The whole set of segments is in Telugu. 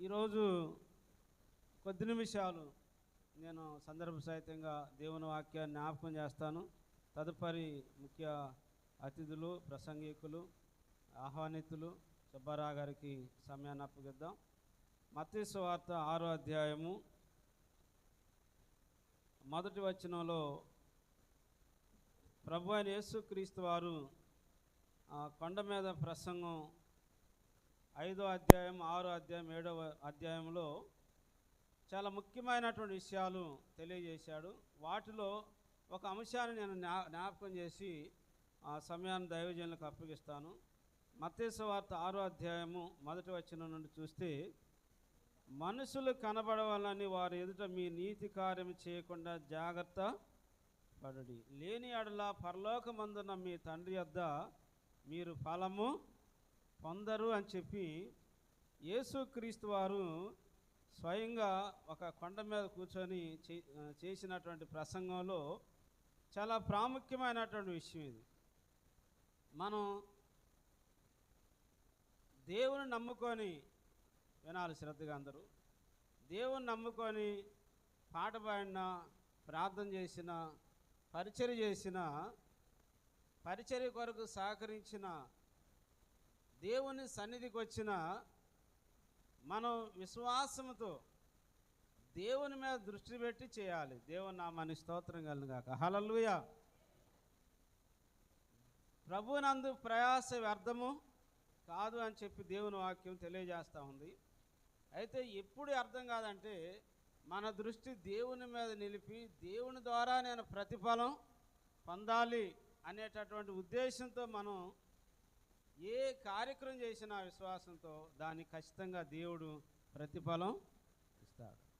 ఈరోజు కొద్ది నిమిషాలు నేను సందర్భ సహితంగా దేవుని వాక్యాన్ని జ్ఞాపకం చేస్తాను. తదుపరి ముఖ్య అతిథులు ప్రసంగికులు ఆహ్వానితులు సుబ్బారావు గారికి సమయాన్ని అప్పగిద్దాం. మత్తయి వార్త ఆరో అధ్యాయము మొదటి వచనంలో ప్రభు అయిన యేసుక్రీస్తు వారు ఆ కొండ మీద ప్రసంగం ఐదో అధ్యాయం ఆరో అధ్యాయం ఏడవ అధ్యాయంలో చాలా ముఖ్యమైనటువంటి విషయాలు తెలియజేశాడు. వాటిలో ఒక అంశాన్ని నేను జ్ఞా- జ్ఞాపకం చేసి ఆ సమయాన్ని దైవజనులకు అప్పగిస్తాను. మత్స్య వార్త ఆరో అధ్యాయము మొదటి వచ్చిన నుండి చూస్తే మనుషులు కనబడవాలని వారి ఎదుట మీ నీతి కార్యం చేయకుండా జాగ్రత్త పడుడి. లేని అడలా పరలోకమందున మీ తండ్రి వద్ద మీరు ఫలము పొందరు అని చెప్పి యేసుక్రీస్తు వారు స్వయంగా ఒక కొండ మీద కూర్చొని చే- చేసినటువంటి ప్రసంగంలో చాలా ప్రాముఖ్యమైనటువంటి విషయం ఇది. మనం దేవుని నమ్ముకొని వినాలి శ్రద్ధగా అందరూ. దేవుని నమ్ముకొని పాట పాడిన ప్రార్థన చేసిన పరిచర్య చేసిన పరిచర్య కొరకు సహకరించిన దేవుని సన్నిధికి వచ్చిన మనం విశ్వాసంతో దేవుని మీద దృష్టి పెట్టి చేయాలి. దేవుని నామాన్ని స్తోత్రం కలిగిన కాక హలలుయ ప్రభునందు ప్రయాస వ్యర్థము కాదు అని చెప్పి దేవుని వాక్యం తెలియజేస్తూ ఉంది. అయితే ఎప్పుడు అర్థం కాదంటే మన దృష్టి దేవుని మీద నిలిపి దేవుని ద్వారా నేను ప్రతిఫలం పొందాలి అనేటటువంటి ఉద్దేశంతో మనం ఏ కార్యక్రమం చేసినా విశ్వాసంతో దాన్ని ఖచ్చితంగా దేవుడు ప్రతిఫలం ఇస్తాడు.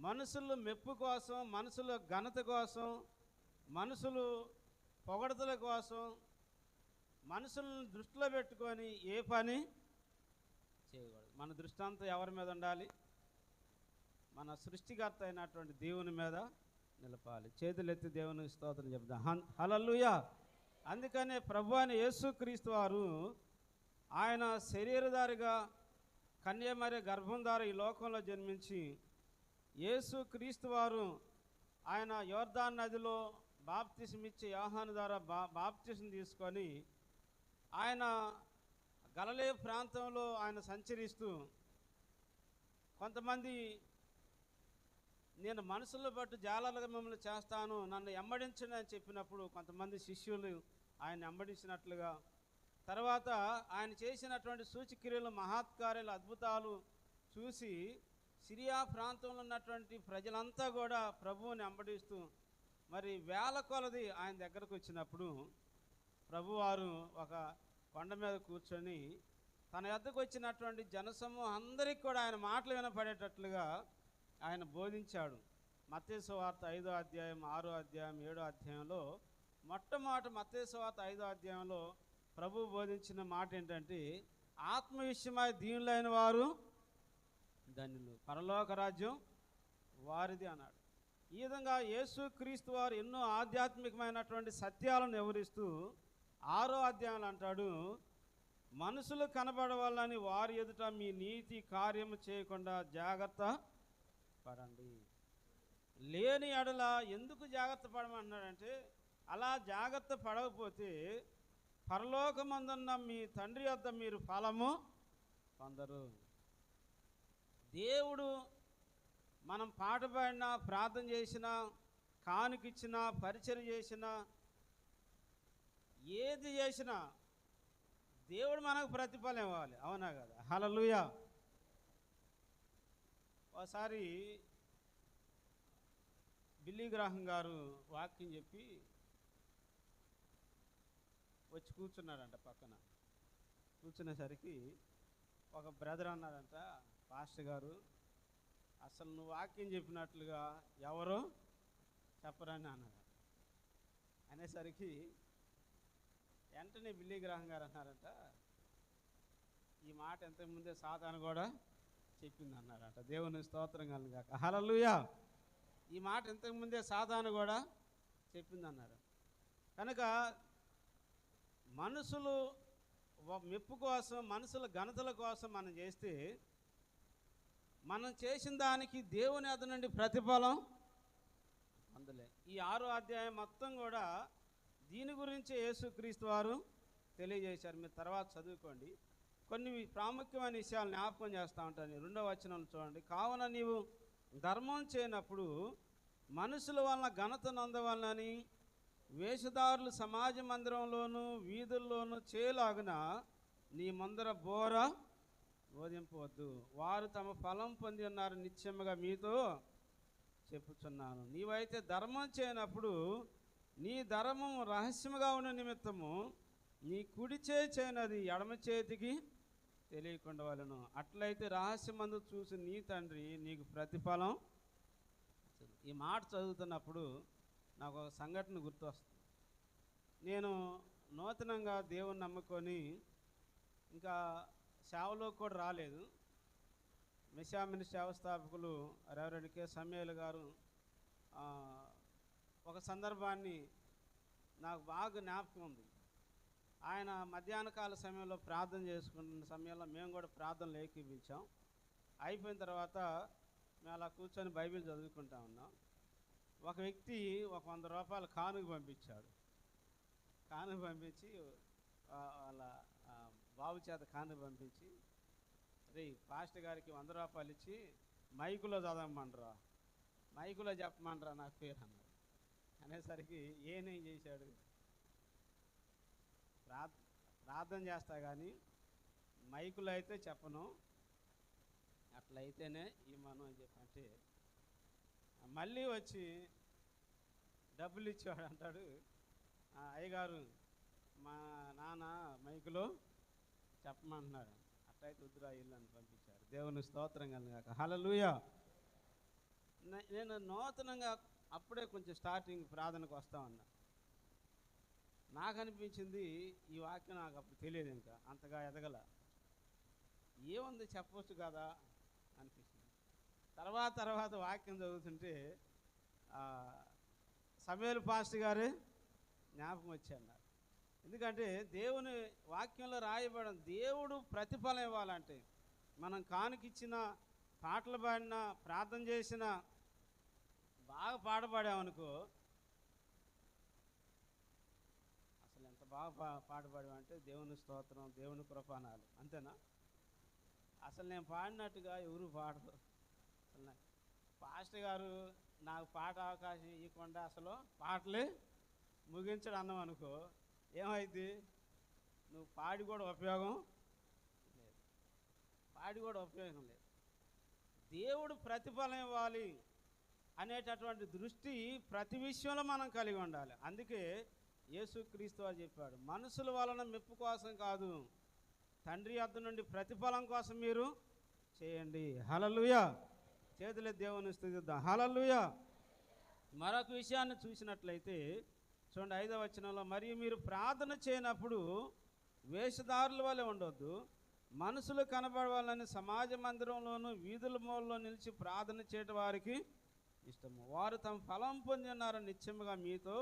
మనుషులు మెప్పు కోసం మనుషుల ఘనత కోసం మనుషులు పొగడతల కోసం మనుషులను దృష్టిలో పెట్టుకొని ఏ పని చేయకూడదు. మన దృష్టాంతం ఎవరి మీద ఉండాలి? మన సృష్టికర్త అయినటువంటి దేవుని మీద నిలపాలి. చేతులెత్తి దేవుని స్తోత్రం చెప్దాం. హన్ అందుకనే ప్రభు అని యేసుక్రీస్తు వారు ఆయన శరీరధారిగా కన్యమరి గర్భంధార ఈ లోకంలో జన్మించి యేసు క్రీస్తు వారు ఆయన యోర్దాన్ నదిలో బాప్తిసం ఇచ్చి యోహాను ద్వారా బా బాప్తిసం తీసుకొని ఆయన గలలే ప్రాంతంలో ఆయన సంచరిస్తూ కొంతమంది నేను మనసులో బట్టి జాలాలుగా మిమ్మల్ని చేస్తాను నన్ను ఎమ్మడించండి అని చెప్పినప్పుడు కొంతమంది శిష్యులు ఆయన ఎమ్మడించినట్లుగా. తర్వాత ఆయన చేసినటువంటి సూచక్రియలు మహాత్కార్యాలు అద్భుతాలు చూసి సిరియా ప్రాంతంలో ఉన్నటువంటి ప్రజలంతా కూడా ప్రభువుని వెంబడిస్తూ మరి వేల కొలది ఆయన దగ్గరకు వచ్చినప్పుడు ప్రభువారు ఒక కొండ మీద కూర్చొని తన వద్దకు వచ్చినటువంటి జనసమూహం అందరికీ కూడా ఆయన మాటలు వినపడేటట్లుగా ఆయన బోధించాడు. మత్స్యవార్త వార్త ఐదో అధ్యాయం ఆరో అధ్యాయం ఏడో అధ్యాయంలో మొట్టమొదటి మత్స్యవార్త వార్త ఐదో అధ్యాయంలో ప్రభు బోధించిన మాట ఏంటంటే ఆత్మ విషయమై దీనులైన వారు ధన్యులు. పరలోక రాజ్యం వారిది అన్నాడు. ఈ విధంగా యేసుక్రీస్తు వారు ఎన్నో ఆధ్యాత్మికమైనటువంటి సత్యాలను వివరిస్తూ ఆరో అధ్యాయంలో అంటాడు మనుషులు కనబడవాలని వారి ఎదుట మీ నీతి కార్యము చేయకుండా జాగ్రత్త పడండి లేని ఎడల ఎందుకు జాగ్రత్త పడమంటున్నాడంటే అలా జాగ్రత్త పడకపోతే పరలోకమందున్న మీ తండ్రి వద్ద మీరు ఫలము పొందరు. దేవుడు మనం పాట పాడినా ప్రార్థన చేసినా కానుకిచ్చినా పరిచయం చేసినా ఏది చేసినా దేవుడు మనకు ప్రతిఫలం ఇవ్వాలి. అవునా కదా? హలలుయా ఒకసారి బిల్లీ గ్రాహం గారు వాక్యం చెప్పి వచ్చి కూర్చున్నాడంట పక్కన. కూర్చునేసరికి ఒక బ్రదర్ అన్నాడంట పాస్టర్ గారు అసలు నువ్వు వాక్యం చెప్పినట్లుగా ఎవరు చెప్పరని అన్నాడు అనేసరికి వెంటనే బిల్లీ గ్రాహం గారు అన్నారంట ఈ మాట ఎంతకుముందే సాతాను కూడా చెప్పింది అన్నారంట దేవుని స్తోత్రం కలుగాక హలలుయా ఈ మాట ఇంతకుముందే సాధన కూడా చెప్పింది అన్నారు కనుక మనుషులు మెప్పు కోసం మనుషుల ఘనతల కోసం మనం చేస్తే మనం చేసిన దానికి దేవుని అద నుండి ప్రతిఫలం అందులే. ఈ ఆరు అధ్యాయం మొత్తం కూడా దీని గురించి యేసుక్రీస్తు వారు తెలియజేశారు. మీరు తర్వాత చదువుకోండి. కొన్ని ప్రాముఖ్యమైన విషయాలు జ్ఞాపకం చేస్తూ ఉంటాను రెండవ వచనం చూడండి. కావున నీవు ధర్మం చేయనప్పుడు మనుషుల వలన ఘనత నందవలనని వేషధారులు సమాజ మందిరంలోనూ వీధుల్లోనూ చేయలాగున నీ ముందర బోర బోధింపవద్దు వారు తమ ఫలం పొంది ఉన్నారు నిత్యముగా మీతో చెప్పుచున్నాను. నీవైతే ధర్మం చేయనప్పుడు నీ ధర్మం రహస్యముగా ఉన్న నిమిత్తము నీ కుడి చేయి చేయనది ఎడమ చేతికి తెలియకుండా వాళ్ళను. అట్లయితే రహస్యమందు చూసి నీ తండ్రి నీకు ప్రతిఫలం ఈ మాట చదువుతున్నప్పుడు నాకు ఒక సంఘటన గుర్తొస్తుంది. నేను నూతనంగా దేవుని నమ్ముకొని ఇంకా సేవలో కూడా రాలేదు. మిషామిని సేవస్థాపకులు రెవరెండ్ కె సమయాలు గారు ఒక సందర్భాన్ని నాకు బాగా జ్ఞాపకం ఉంది. ఆయన మధ్యాహ్నకాల సమయంలో ప్రార్థన చేసుకుంటున్న సమయంలో మేము కూడా ప్రార్థనలు ఏకీపించాం అయిపోయిన తర్వాత మేము అలా కూర్చొని బైబిల్ చదువుకుంటా ఉన్నాం. ఒక వ్యక్తి ఒక వంద రూపాయలు కానుక పంపించాడు. కానుక పంపించి వాళ్ళ బాబు చేత కానుక పంపించి రే పాస్టర్ గారికి వంద రూపాయలు ఇచ్చి మైకులో చదవమంటారా మైకులో చెప్పమంటారా నాకు పేరు అన్నారు అనేసరికి ఏనేం చేశాడు? ప్రార్థ ప్రార్థన చేస్తా కానీ మైకులో అయితే చెప్పను. అట్లయితేనే ఈ మనం అని చెప్పంటే మళ్ళీ వచ్చి డబ్బులు ఇచ్చేవాడు అంటాడు. "ఆ, అయ్యగారు మా నాన్న మైకులో చెప్పమంటున్నాడు అట్లయితే ఉద్రా ఇల్లు అని పంపించారు. దేవుని స్తోత్రం కలిగాక హలలుయ నేను నూతనంగా అప్పుడే కొంచెం స్టార్టింగ్ ప్రార్థనకు వస్తా ఉన్నా. నాకు అనిపించింది ఈ వాక్యం నాకు అప్పుడు తెలియదు ఇంకా అంతగా ఎదగల. ఏముంది చెప్పవచ్చు కదా అనిపించింది. తర్వాత తర్వాత వాక్యం చదువుతుంటే సమయలు పాస్ట్ పాస్టర్ గారు జ్ఞాపకం వచ్చారు నాకు ఎందుకంటే దేవుని వాక్యంలో రాయబడిన దేవుడు ప్రతిఫలం ఇవ్వాలంటే మనం కానుకిచ్చిన పాటలు పాడినా ప్రార్థన చేసిన బాగా పాట పాడామనుకో అసలు ఎంత బాగా పా పాట పాడామంటే దేవుని స్తోత్రం దేవుని కృపానాలు అంతేనా? అసలు నేను పాడినట్టుగా ఎవరు పాడరు. అసలు పాస్టర్ గారు నాకు పాట అవకాశం ఇవ్వకుండా అసలు పాటలే ముగించడం అన్నాం అనుకో ఏమైంది నువ్వు పాడి కూడా ఉపయోగం లేదు. పాడి కూడా ఉపయోగం లేదు. దేవుడు ప్రతిఫలం ఇవ్వాలి అనేటటువంటి దృష్టి ప్రతి విషయంలో మనం కలిగి ఉండాలి. అందుకే యేసుక్రీస్తు వారు చెప్పాడు మనుషుల వలన మెప్పు కోసం కాదు తండ్రి వద్ద నుండి ప్రతిఫలం కోసం మీరు చేయండి. హలలుయ చేతుల దేవుని స్థుతిద్దాం. హలలుయ మరొక విషయాన్ని చూసినట్లయితే చూడండి ఐదవ వచనంలో మరియు మీరు ప్రార్థన చేయనప్పుడు వేషధారుల వలె ఉండొద్దు మనసులు కనబడవాలని సమాజ మందిరంలోనూ వీధుల మూలలో నిలిచి ప్రార్థన చేయటం వారికి ఇష్టము. వారు తమ ఫలం పొంది ఉన్నారని నిత్యముగా మీతో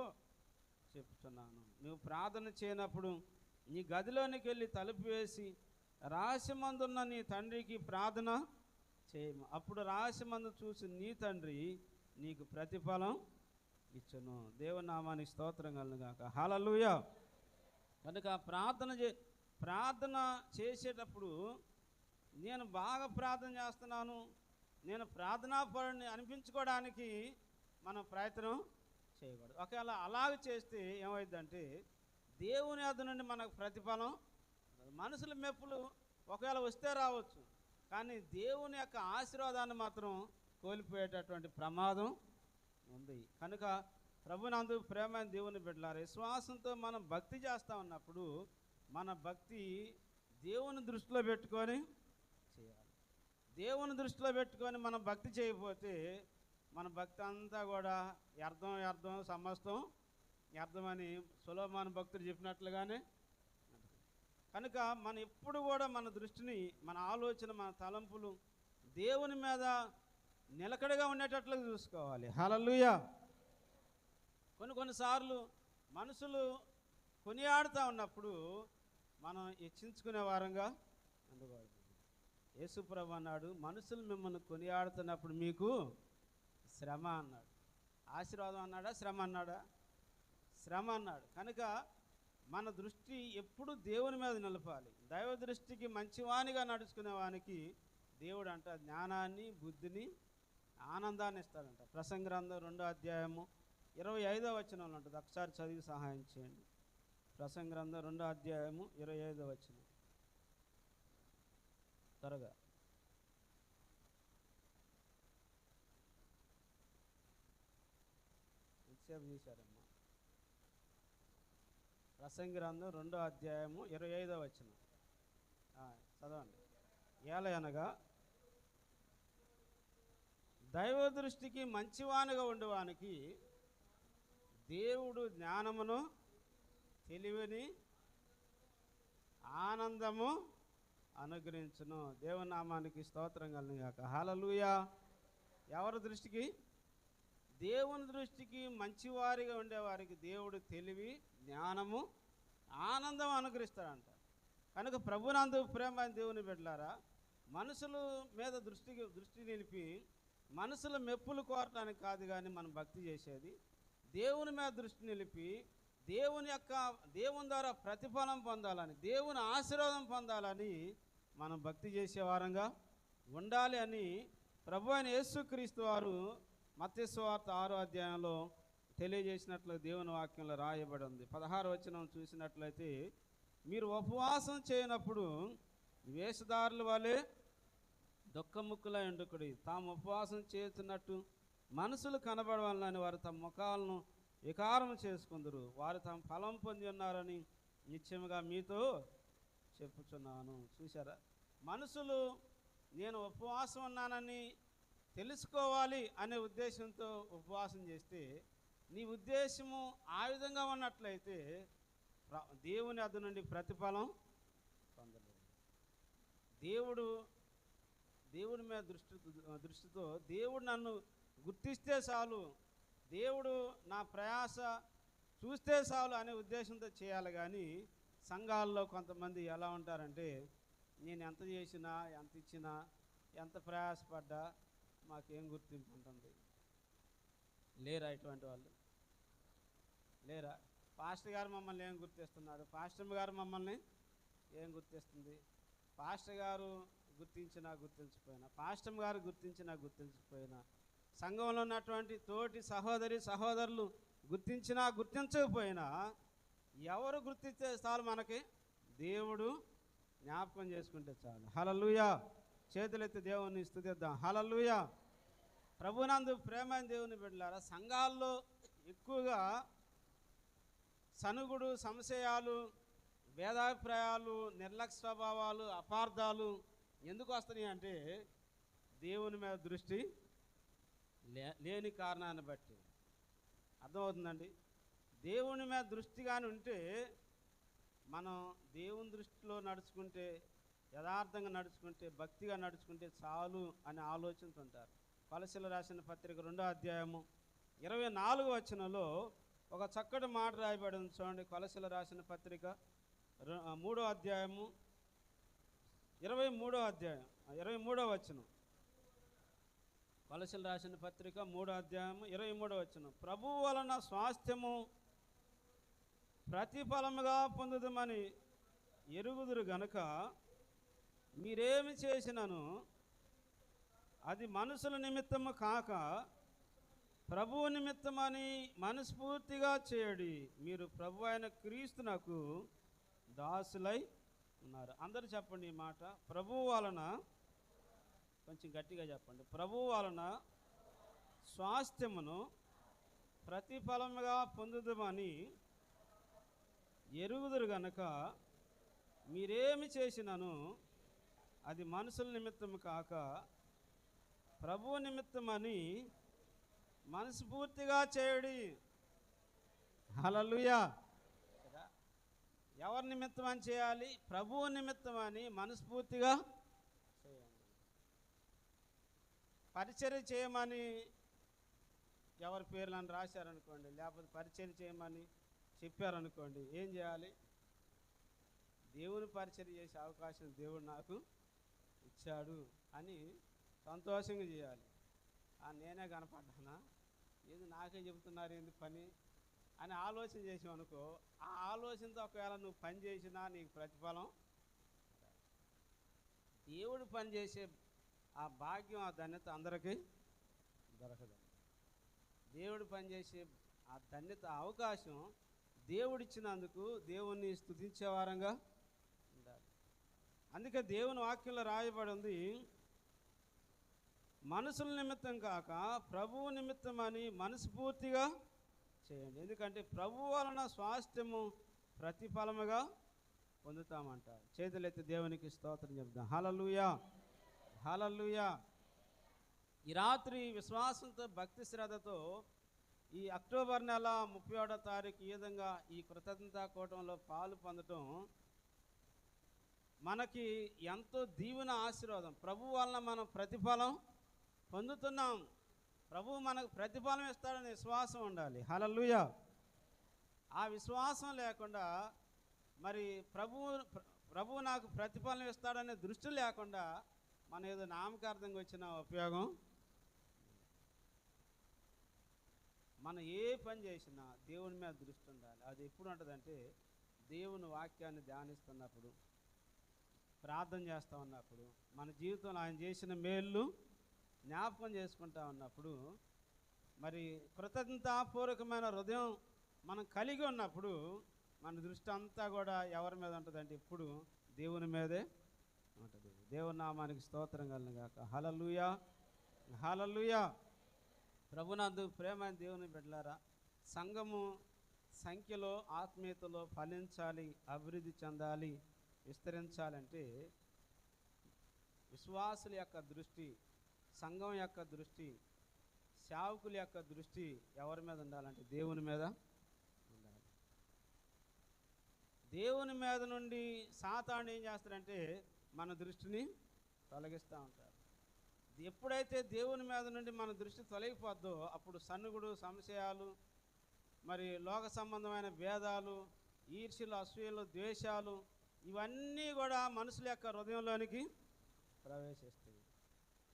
చెప్తున్నాను. నువ్వు ప్రార్థన చేయనప్పుడు నీ గదిలోనికి వెళ్ళి తలుపు వేసి రహస్యమందున్న నీ తండ్రికి ప్రార్థన చేయము. అప్పుడు రహస్యమందు చూసి నీ తండ్రి నీకు ప్రతిఫలం ఇచ్చును. దేవనామానికి స్తోత్రం కలుగాక హలలుయ కనుక ప్రార్థన చే ప్రార్థన చేసేటప్పుడు నేను బాగా ప్రార్థన చేస్తున్నాను. నేను ప్రార్థనాపరుని అనిపించుకోవడానికి మనం ప్రయత్నం చేయకూడదు. ఒకవేళ అలాగ చేస్తే ఏమైందంటే దేవుని అద్దు నుండి మనకు ప్రతిఫలం మనుషుల మెప్పులు ఒకవేళ వస్తే రావచ్చు. కానీ దేవుని యొక్క ఆశీర్వాదాన్ని మాత్రం కోల్పోయేటటువంటి ప్రమాదం ఉంది. కనుక ప్రభునందు ప్రేమ దేవుని బిడ్డలారు విశ్వాసంతో మనం భక్తి చేస్తూ ఉన్నప్పుడు మన భక్తి దేవుని దృష్టిలో పెట్టుకొని చేయాలి. దేవుని దృష్టిలో పెట్టుకొని మనం భక్తి చేయకపోతే మన భక్తి అంతా కూడా వ్యర్థం వ్యర్థం సమస్తం వ్యర్థమని సులభమాన భక్తులు చెప్పినట్లుగానే కనుక మనం ఎప్పుడు కూడా మన దృష్టిని మన ఆలోచన మన తలంపులు దేవుని మీద నిలకడగా ఉండేటట్లుగా చూసుకోవాలి. హలలుయ కొన్ని కొన్నిసార్లు మనుషులు కొనియాడుతూ ఉన్నప్పుడు మనం హెచ్చించుకునే వారంగా అందుబాటు యేసుప్రభు అన్నాడు మనుషులు మిమ్మల్ని కొనియాడుతున్నప్పుడు మీకు శ్రమ అన్నాడు. ఆశీర్వాదం అన్నాడా? శ్రమ అన్నాడా? శ్రమ అన్నాడు. కనుక మన దృష్టి ఎప్పుడు దేవుని మీద నిలపాలి. దైవ దృష్టికి మంచివానిగా నడుచుకునే వానికి దేవుడు అంట జ్ఞానాన్ని బుద్ధిని ఆనందాన్ని ఇస్తాడంట. ప్రసంగ గ్రంథం రెండో అధ్యాయము ఇరవై ఐదో వచనంలో ఉంటుంది. ఒకసారి చదివి సహాయం చేయండి. ప్రసంగ గ్రంథం రెండో అధ్యాయము ఇరవై ఐదో వచనం. త్వరగా. ఎంతసేపు చూశారమ్మా. ప్రసంగ గ్రంథం రెండో అధ్యాయము ఇరవై ఐదో వచ్చిన చదవండి. ఏలయనగా దైవ దృష్టికి మంచివానిగా ఉండేవానికి దేవుడు జ్ఞానమును తెలివిని ఆనందము అనుగ్రహించును. దేవునామానికి స్తోత్రం కలిగిన హాలలుయా ఎవరి దృష్టికి? దేవుని దృష్టికి మంచివారిగా ఉండేవారికి దేవుడు తెలివి జ్ఞానము ఆనందం అనుగ్రహిస్తాడంట. కనుక ప్రభునందు ప్రేమ దేవుని బిడ్డలారా మనుషుల మీద దృష్టికి దృష్టి నిలిపి మనుషుల మెప్పులు కోరటానికి కాదు కానీ మనం భక్తి చేసేది దేవుని మీద దృష్టి నిలిపి దేవుని యొక్క దేవుని ద్వారా ప్రతిఫలం పొందాలని దేవుని ఆశీర్వాదం పొందాలని మనం భక్తి చేసేవారంగా ఉండాలి అని ప్రభు అయిన యేసుక్రీస్తు వారు మత్స్వార్త ఆరో అధ్యాయంలో తెలియజేసినట్లు దేవుని వాక్యంలో రాయబడి ఉంది. పదహారు వచనం చూసినట్లయితే మీరు ఉపవాసం చేయనప్పుడు వేషధారుల వలె దుఃఖముక్కుల ఎండుకుడి తాము ఉపవాసం చేస్తున్నట్టు మనసులు కనబడవాలని వారు తమ ముఖాలను వికారం చేసుకుందరు. వారు తమ ఫలం పొంది ఉన్నారని నిత్యముగా మీతో చెప్పుచున్నాను. చూసారా మనుషులు నేను ఉపవాసం ఉన్నానని తెలుసుకోవాలి అనే ఉద్దేశంతో ఉపవాసం చేస్తే నీ ఉద్దేశము ఆ విధంగా ఉన్నట్లయితే దేవుని అద్దు నుండి ప్రతిఫలం పొందలేదు దేవుడు దేవుడి మీద దృష్టి దృష్టితో దేవుడు నన్ను గుర్తిస్తే చాలు దేవుడు నా ప్రయాస చూస్తే చాలు అనే ఉద్దేశంతో చేయాలి కానీ సంఘాల్లో కొంతమంది ఎలా ఉంటారంటే నేను ఎంత చేసినా ఎంత ఇచ్చినా ఎంత ప్రయాసపడ్డా మాకేం గుర్తింపు ఉంటుంది? లేరా ఇటువంటి వాళ్ళు? లేరా? పాస్టర్ గారు మమ్మల్ని ఏం గుర్తిస్తున్నాడు? పాస్టర్ గారు మమ్మల్ని ఏం గుర్తిస్తుంది? పాస్టర్ గారు గుర్తించినా గుర్తించకపోయినా పాస్టర్ గారు గుర్తించినా గుర్తించకపోయినా సంఘంలో ఉన్నటువంటి తోటి సహోదరి సహోదరులు గుర్తించినా గుర్తించకపోయినా ఎవరు గుర్తిస్తే చాలు మనకి దేవుడు జ్ఞాపకం చేసుకుంటే చాలు. హలలుయా చేతులెత్తి దేవుని స్థుతిద్దాం. హలలుయా ప్రభునందు ప్రేమ దేవుని బిడ్డలారా సంఘాల్లో ఎక్కువగా సనుగుడు సంశయాలు భేదాభిప్రాయాలు నిర్లక్ష్య స్వభావాలు అపార్థాలు ఎందుకు వస్తున్నాయి అంటే దేవుని మీద దృష్టి లే లేని కారణాన్ని బట్టి. అర్థమవుతుందండి? దేవుని మీద దృష్టి కానీ ఉంటే మనం దేవుని దృష్టిలో నడుచుకుంటే యథార్థంగా నడుచుకుంటే భక్తిగా నడుచుకుంటే చాలు అనే ఆలోచనతో ఉంటారు కొలసీలు రాసిన పత్రిక రెండో అధ్యాయము ఇరవై నాలుగు వచనంలో ఒక చక్కటి మాట రాయబడి చూడండి. కొలసీలు రాసిన పత్రిక మూడో అధ్యాయము ఇరవై మూడో అధ్యాయం ఇరవై మూడో వచనం. కొలసీలు రాసిన పత్రిక మూడో అధ్యాయము ఇరవై మూడో వచనం. ప్రభు వలన స్వాస్థ్యము ప్రతిఫలముగా పొందుదమని ఎరుగుదురు గనుక మీరేమి చేసినను? అది మనుషుల నిమిత్తము కాక ప్రభువు నిమిత్తమని మనస్ఫూర్తిగా చేయడి. మీరు ప్రభు అయిన క్రీస్తునకు దాసులై ఉన్నారు. అందరూ చెప్పండి ఈ మాట. ప్రభువు వలన కొంచెం గట్టిగా చెప్పండి. ప్రభువు వలన స్వాస్థ్యమును ప్రతిఫలముగా పొందుదమని ఎరుగుదురు గనక మీరేమి చేసినను? అది మనుషుల నిమిత్తం కాక ప్రభు నిమిత్తమని మనస్ఫూర్తిగా చేయడి. హలలుయా ఎవరి నిమిత్తం అని చేయాలి? ప్రభువు నిమిత్తం అని మనస్ఫూర్తిగా చేయాలి పరిచర్య చేయమని ఎవరి పేర్లను రాశారనుకోండి లేకపోతే పరిచయం చేయమని చెప్పారనుకోండి ఏం చేయాలి? దేవుని పరిచయం చేసే అవకాశం దేవుడు నాకు ఇచ్చాడు అని సంతోషంగా చేయాలి. ఆ నేనే కనపడ్డానా? ఏది నాకే చెబుతున్నారు? ఏంది పని? అని ఆలోచన చేసావు అనుకో ఆ ఆలోచనతో ఒకవేళ నువ్వు పని చేసినా నీకు ప్రతిఫలం దేవుడు పని చేసే ఆ భాగ్యం ఆ ధన్యత అందరికీ దొరకదు దేవుడు పనిచేసే ఆ ధన్యత అవకాశం దేవుడిచ్చినందుకు దేవుణ్ణి స్తుతించే వారంగా అందుకే దేవుని వాక్యంలో రాయబడి ఉంది మనసుల నిమిత్తం కాక ప్రభువు నిమిత్తం అని మనస్ఫూర్తిగా చేయండి. ఎందుకంటే ప్రభు వలన స్వాస్థ్యము ప్రతిఫలముగా పొందుతామంట చేతులైతే దేవునికి స్తోత్రం చెప్దాం. హలలుయా హలలుయా ఈ రాత్రి విశ్వాసంతో భక్తి శ్రద్ధతో ఈ అక్టోబర్ నెల ముప్పై ఒకటో తారీఖు ఈ విధంగా ఈ కృతజ్ఞతా కూటంలో పాలు పొందటం మనకి ఎంతో దీవెన ఆశీర్వాదం. ప్రభు వలన మనం ప్రతిఫలం పొందుతున్నాం. ప్రభు మనకు ప్రతిఫలం ఇస్తాడనే విశ్వాసం ఉండాలి. హలలుయ ఆ విశ్వాసం లేకుండా మరి ప్రభు ప్రభు నాకు ప్రతిఫలం ఇస్తాడనే దృష్టి లేకుండా మన ఏదో నామకార్థంగా వచ్చిన ఉపయోగం? మనం ఏ పని చేసినా దేవుని మీద దృష్టి ఉండాలి. అది ఎప్పుడు ఉంటుందంటే దేవుని వాక్యాన్ని ధ్యానిస్తున్నప్పుడు. ప్రార్థన చేస్తూ ఉన్నప్పుడు మన జీవితంలో ఆయన చేసిన మేళ్ళు జ్ఞాపకం చేసుకుంటా ఉన్నప్పుడు మరి కృతజ్ఞతాపూర్వకమైన హృదయం మనం కలిగి ఉన్నప్పుడు మన దృష్టి అంతా కూడా ఎవరి మీద ఉంటుందంటే ఇప్పుడు దేవుని మీదే ఉంటుంది. దేవుని నామానికి స్తోత్రం కలను కాక హలలుయా హలలుయా ప్రభునందు ప్రేమ దేవుని బిడ్డలారా సంఘము సంఖ్యలో ఆత్మీయతలో ఫలించాలి అభివృద్ధి చెందాలి విస్తరించాలంటే విశ్వాసుల యొక్క దృష్టి సంఘం యొక్క దృష్టి సేవకుల యొక్క దృష్టి ఎవరి మీద ఉండాలంటే దేవుని మీద ఉండాలి. దేవుని మీద నుండి సాతాను ఏం చేస్తాడంటే మన దృష్టిని తొలగిస్తూ ఉంటారు ఎప్పుడైతే దేవుని మీద నుండి మన దృష్టి తొలగిపోద్దో అప్పుడు సన్నుగుడు సంశయాలు మరి లోక సంబంధమైన భేదాలు ఈర్ష్యలు అసూయలు ద్వేషాలు ఇవన్నీ కూడా మనుషుల యొక్క హృదయంలోనికి ప్రవేశిస్తాయి.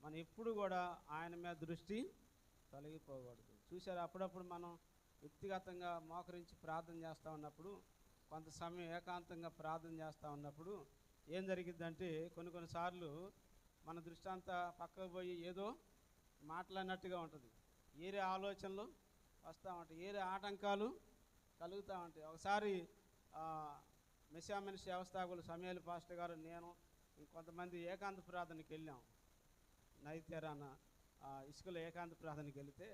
మనం ఎప్పుడు కూడా ఆయన మీద దృష్టి తొలగిపోకూడదు. చూసారు అప్పుడప్పుడు మనం వ్యక్తిగతంగా మోకరించి ప్రార్థన చేస్తూ ఉన్నప్పుడు కొంత సమయం ఏకాంతంగా ప్రార్థన చేస్తూ ఉన్నప్పుడు ఏం జరిగిద్దంటే కొన్ని కొన్నిసార్లు మన దృష్టి అంతా పక్కకు పోయి ఏదో మాట్లాడినట్టుగా ఉంటుంది. ఏరే ఆలోచనలు వస్తూ ఉంటాయి ఏరే ఆటంకాలు కలుగుతూ ఉంటాయి. ఒకసారి మెషామినిస్ వ్యవస్థాపకులు సమయాలు పాస్టర్ గారు నేను ఇంకొంతమంది ఏకాంత ప్రార్థనకి వెళ్ళాం. నైతేరాన ఇసుకలో ఏకాంత ప్రార్థనకి వెళితే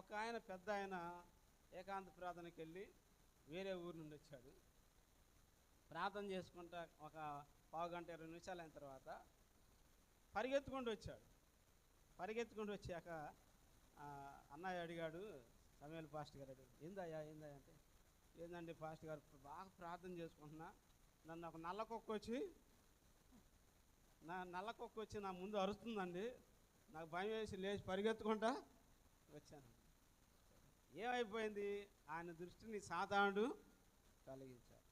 ఒక ఆయన పెద్ద ఆయన ఏకాంత ప్రార్థనకి వెళ్ళి వేరే ఊరు నుండి వచ్చాడు. ప్రార్థన చేసుకుంటా ఒక పావు గంట ఇరవై నిమిషాలు అయిన తర్వాత పరిగెత్తుకుంటూ వచ్చాడు. పరిగెత్తుకుంటూ వచ్చాక అన్నయ్య అడిగాడు సమయాలు పాస్ట్ గారు అడిగాడు ఏందయ్యా ఏందయ్యా? అంటే ఏందండి ఫాస్ట్ గారు? బాగా ప్రార్థన చేసుకుంటున్నా. నన్ను ఒక నల్ల కుక్క వచ్చి నా నల్ల కుక్క వచ్చి నా ముందు అరుస్తుందండి. నాకు భయం వేసి లేచి పరిగెత్తుకుంటా వచ్చాను. ఏమైపోయింది? ఆయన దృష్టిని సాధారణుడు కలిగించాడు.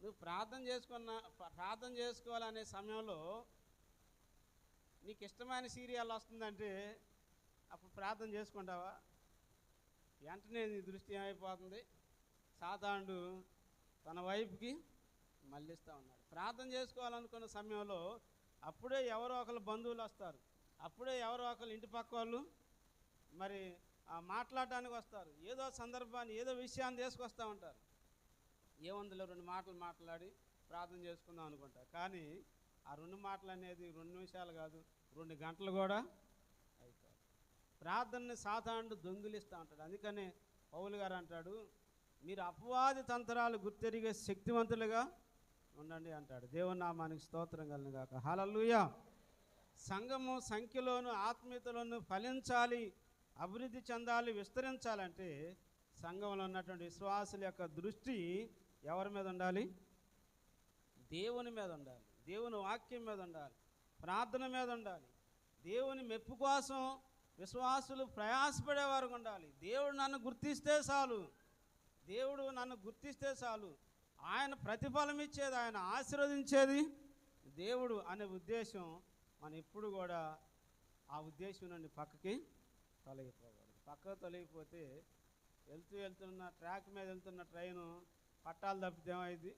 నువ్వు ప్రార్థన చేసుకున్న ప్రార్థన చేసుకోవాలనే సమయంలో నీకు ఇష్టమైన సీరియల్ వస్తుందంటే అప్పుడు ప్రార్థన చేసుకుంటావా? వెంటనే నీ దృష్టి ఏమైపోతుంది? సాధారణుడు తన వైపుకి మళ్ళిస్తూ ఉన్నాడు. ప్రార్థన చేసుకోవాలనుకున్న సమయంలో అప్పుడే ఎవరో ఒకరు బంధువులు వస్తారు. అప్పుడే ఎవరో ఒకరు ఇంటి పక్క వాళ్ళు మరి ఆ మాట్లాడడానికి వస్తారు. ఏదో సందర్భాన్ని ఏదో విషయాన్ని తీసుకొస్తూ ఉంటారు. ఏముందిలో రెండు మాటలు మాట్లాడి ప్రార్థన చేసుకుందాం అనుకుంటారు కానీ ఆ రెండు మాటలు అనేది రెండు నిమిషాలు కాదు రెండు గంటలు కూడా అవుతారు ప్రార్థనని సాధారణ దొంగిలిస్తూ ఉంటాడు. అందుకనే పౌలు గారు అంటాడు మీరు అపవాది తంత్రాలు గుర్తెరిగే శక్తివంతులుగా ఉండండి అంటాడు. దేవుని నామానికి స్తోత్రం కలను గాక. హలలుయ సంఘము సంఖ్యలోను ఆత్మీయతలోను ఫలించాలి అభివృద్ధి చెందాలి విస్తరించాలంటే సంఘంలో ఉన్నటువంటి విశ్వాసుల యొక్క దృష్టి ఎవరి మీద ఉండాలి? దేవుని మీద ఉండాలి. దేవుని వాక్యం మీద ఉండాలి. ప్రార్థన మీద ఉండాలి. దేవుని మెప్పు కోసం విశ్వాసులు ప్రయాసపడేవారు ఉండాలి. దేవుడు నన్ను గుర్తిస్తే చాలు. దేవుడు నన్ను గుర్తిస్తే చాలు. ఆయన ప్రతిఫలం ఇచ్చేది ఆయన ఆశీర్వదించేది దేవుడు అనే ఉద్దేశం మనం ఎప్పుడు కూడా ఆ ఉద్దేశం నుండి పక్కకి తొలగిపోకూడదు. పక్కకు తొలగిపోతే వెళ్తూ వెళ్తున్న ట్రాక్ మీద వెళ్తున్న ట్రైను పట్టాలు తప్పితే ఏమైంది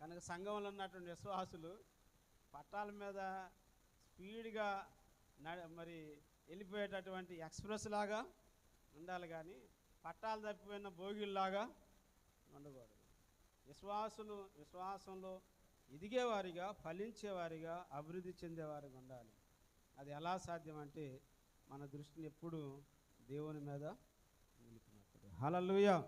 కనుక సంఘంలో ఉన్నటువంటి విశ్వాసులు పట్టాల మీద స్పీడ్గా నడ మరి వెళ్ళిపోయేటటువంటి ఎక్స్ప్రెస్ లాగా ఉండాలి కానీ పట్టాలు తప్పిపోయిన భోగిల్లాగా ఉండకూడదు. విశ్వాసులు విశ్వాసంలో ఎదిగేవారిగా ఫలించేవారిగా అభివృద్ధి చెందేవారిగా ఉండాలి. అది ఎలా సాధ్యమంటే మన దృష్టిని ఎప్పుడు దేవుని మీద నిలిపినప్పుడు. హలలుయ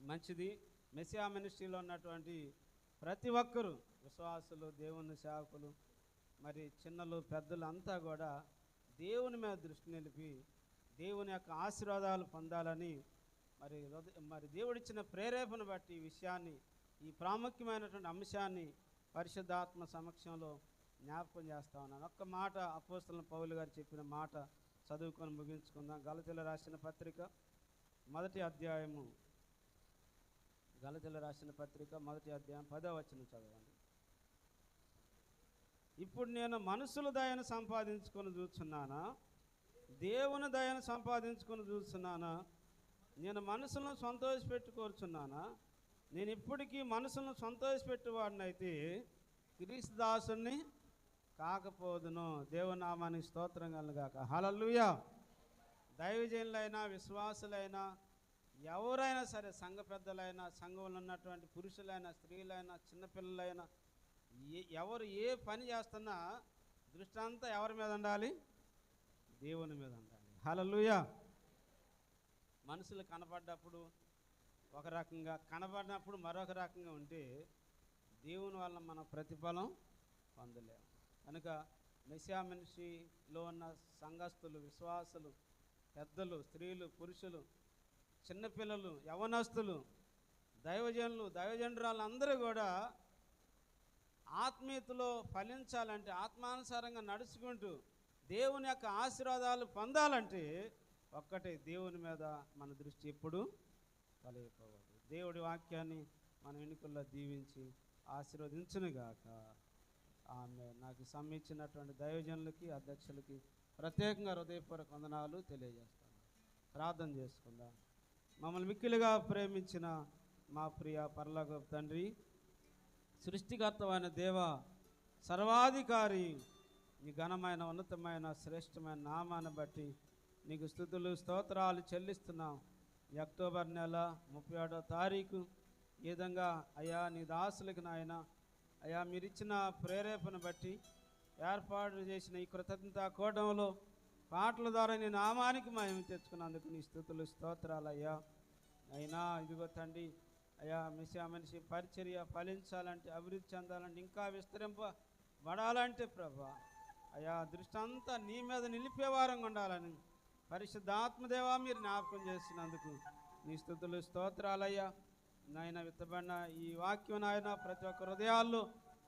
మంచిది. మెసియా మినిస్ట్రీలో ఉన్నటువంటి ప్రతి ఒక్కరూ విశ్వాసులు దేవుని సేవకులు మరి చిన్నలు పెద్దలు అంతా కూడా దేవుని మీద దృష్టి నిలిపి దేవుని యొక్క ఆశీర్వాదాలు పొందాలని మరి హృదయ- మరి దేవుడిచ్చిన ప్రేరేపణ బట్టి ఈ విషయాన్ని ఈ ప్రాముఖ్యమైనటువంటి అంశాన్ని పరిశుద్ధాత్మ సమక్షంలో జ్ఞాపకం చేస్తా ఉన్నాను. ఒక్క మాట అపోస్తల పౌలు గారు చెప్పిన మాట చదువుకొని ముగించుకుందాం. గలతెల రాసిన పత్రిక మొదటి అధ్యాయము. గలతెల రాసిన పత్రిక మొదటి అధ్యాయం పదో వచ్చిన చదవండి. ఇప్పుడు నేను మనుషుల దయను సంపాదించుకొని చూస్తున్నానా దేవుని దయను సంపాదించుకొని చూస్తున్నానా? నేను మనసులను సంతోషపెట్టుకోరుచున్నానా నేను ఇప్పటికీ మనసులను సంతోషపెట్టేవాడినైతే క్రీస్తు దాసుని కాకపోదును. దేవునామానికి స్తోత్రం కలుగాక. హలలుయ దైవజనులైనా విశ్వాసులైనా ఎవరైనా సరే సంఘ పెద్దలైనా సంఘంలో ఉన్నటువంటి పురుషులైనా స్త్రీలైనా చిన్నపిల్లలైనా ఎవరు ఏ పని చేస్తున్నా దృష్టి అంతా ఎవరి మీద ఉండాలి? దేవుని మీద ఉండాలి. హలలుయ మనుషులు కనపడ్డప్పుడు ఒక రకంగా కనబడినప్పుడు మరొక రకంగా ఉంటే దేవుని వల్ల మనం ప్రతిఫలం పొందలేము కనుక మెసియా మనిషిలో ఉన్న సంఘస్థులు విశ్వాసులు పెద్దలు స్త్రీలు పురుషులు చిన్నపిల్లలు యవనస్తులు దైవజనులు దైవజనురాలు అందరూ కూడా ఆత్మీయతలో ఫలించాలంటే ఆత్మానుసారంగా నడుచుకుంటూ దేవుని యొక్క ఆశీర్వాదాలు పొందాలంటే ఒక్కటే దేవుని మీద మన దృష్టి ఎప్పుడు తొలగిపోవద్దు దేవుడి వాక్యాన్ని మన ఎన్నికల్లో దీవించి ఆశీర్వదించునుగాక. ఆమె నాకు సమ్మించినటువంటి దైవజనులకి అధ్యక్షులకి ప్రత్యేకంగా హృదయపూర్వక వందనాలు తెలియజేస్తాను. ప్రార్థన చేసుకుందాం. మమ్మల్ని మిక్కిలిగా ప్రేమించిన మా ప్రియ పరలోక తండ్రి సృష్టికర్తమైన దేవ సర్వాధికారి నీ ఘనమైన ఉన్నతమైన శ్రేష్టమైన నామాన్ని బట్టి నీకు స్థుతులు స్తోత్రాలు చెల్లిస్తున్నాం. ఈ అక్టోబర్ నెల ముప్పై ఏడో తారీఖు. ఈ విధంగా అయ్యా నీ దాసులకు నాయన అయ్యా మీరిచ్చిన ప్రేరేపణ బట్టి ఏర్పాటు చేసిన ఈ కృతజ్ఞత కూటంలో పాటల ద్వారా నీ నామానికి మేము తెచ్చుకున్నందుకు నీ స్థుతులు స్తోత్రాలు అయ్యా. అయినా ఇదిగో తండ్రి అయ్యా మిషా మనిషి పరిచర్య ఫలించాలంటే అభివృద్ధి చెందాలంటే ఇంకా విస్తరింప పడాలంటే ప్రభా అయ్యా దృష్టి అంతా నీ మీద నిలిపేవారంగా ఉండాలని పరిశుద్ధాత్మదేవా మీరు జ్ఞాపకం చేసినందుకు నీ స్థుతులు స్తోత్రాలయ్యా. నాయన విత్తబడిన ఈ వాక్యం నాయన ప్రతి ఒక్క హృదయాల్లో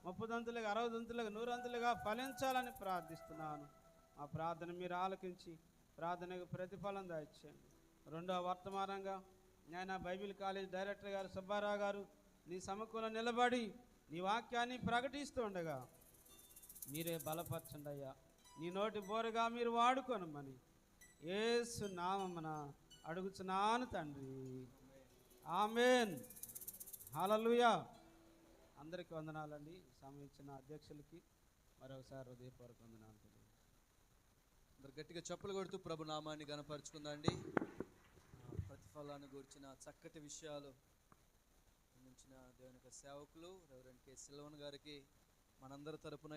ముప్పైదంతులకి అరవై దంతులుగా నూరంతులుగా ఫలించాలని ప్రార్థిస్తున్నాను. ఆ ప్రార్థన మీరు ఆలకించి ప్రార్థనకు ప్రతిఫలం దాయిచ్చేయండి. రెండవ వర్తమానంగా నాయన బైబిల్ కాలేజ్ డైరెక్టర్ గారు సుబ్బారావు గారు నీ సమకూల నిలబడి నీ వాక్యాన్ని ప్రకటిస్తూ ఉండగా మీరే బలపరచండి అయ్యా నీ నోటి బోరగా మీరు వాడుకోనమని ఏసు నామమున అడుగుచున్నాను తండ్రి. ఆమెన్. హల్లెలూయా. అందరికీ వందనాలండి. సమయించిన అధ్యక్షులకి మరొకసారి హృదయపూర్వక వందనాలు అందరు గట్టిగా చెప్పులు కొడుతూ ప్రభు నామాన్ని గనపరుచుకుందండి ప్రతిఫలాన్ని గురించిన చక్కటి విషయాలు అందించిన దేవుని సేవకులు రెవరెంట్ కె. సిల్వన్ గారికి మనందరి తరపున